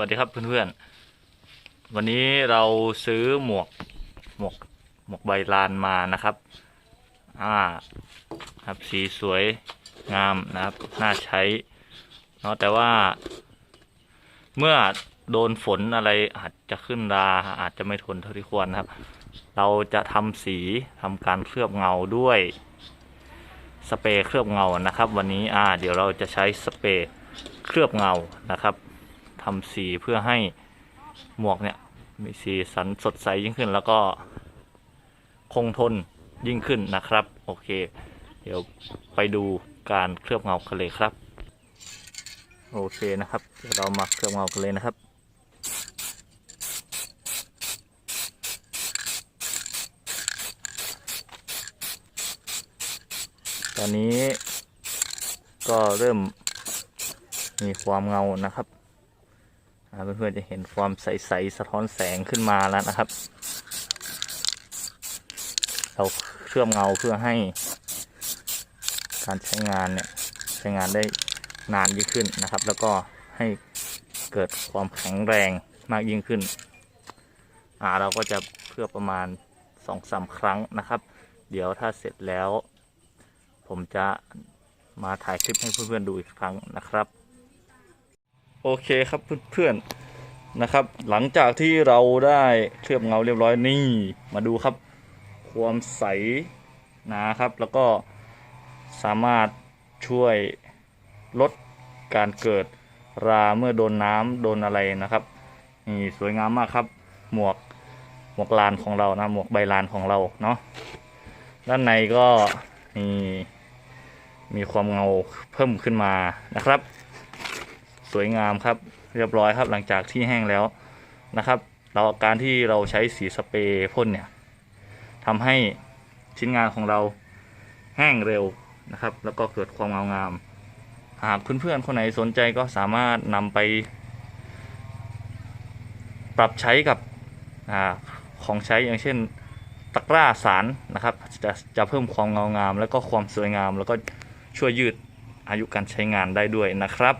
วัสดีครับเพื่อนๆ วันนี้เราซื้อหมวกหมวกหมวกใบลานมานะครับ อ่าครับสีสวยงามนะครับ น่าใช้เนาะแต่ว่า เมื่อโดนฝนอะไรอาจจะขึ้นราอาจจะไม่ทนเท่าที่ควรนะครับ เราจะทำสีทำการเคลือบเงาด้วยสเปรย์เคลือบเงานะครับ วันนี้อ่าเดี๋ยวเราจะใช้สเปรย์เคลือบเงานะครับ ทำสีเพื่อให้หมวกเนี่ยมีสีสันสดใสยิ่งขึ้น แล้วก็คงทนยิ่งขึ้นนะครับ โอเค เดี๋ยวไปดูการเคลือบเงากันเลยครับ โอเคนะครับเดี๋ยวเรามาเคลือบเงากันเลยนะครับตอนนี้ก็เริ่มมีความเงานะครับ เพื่อนๆจะเห็นความใสๆสะท้อนแสงขึ้นมาแล้วนะครับ เราเคลือบเงาเพื่อให้ การใช้งานเนี่ยใช้งานได้นานยิ่งขึ้นนะครับ แล้วก็ให้เกิดความแข็งแรงมากยิ่งขึ้นอ่าเราก็จะเคลือบประมาณสองสามครั้งนะครับ เดี๋ยวถ้าเสร็จแล้ว ผมจะมาถ่ายคลิปให้เพื่อนๆดูอีกครั้งนะครับ โอเคครับเพื่อนๆนะครับ หลังจากที่เราได้เคลือบเงาเรียบร้อยนี่ มาดูครับ ความใสนะครับ แล้วก็สามารถช่วยลดการเกิดราเมื่อโดนน้ำโดนอะไรนะครับนี่สวยงามมากครับ หมวกหมวกลานของเรานะหมวกใบลานของเราเนาะด้านในก็นี่มีความเงาเพิ่มขึ้นมานะครับ สวยงามครับ เรียบร้อยครับหลังจากที่แห้งแล้วนะครับ เราการที่เราใช้สีสเปรย์พ่นเนี่ยทำให้ชิ้นงานของเราแห้งเร็วนะครับ แล้วก็เกิดความเงางาม หากเพื่อนๆคนไหนสนใจก็สามารถนำไป ปรับใช้กับอของใช้อย่างเช่นตะกร้าสารนะครับ จะจะเพิ่มความเงางาม แล้วก็ความสวยงาม แล้วก็ช่วยยืดอายุการใช้งานได้ด้วยนะครับ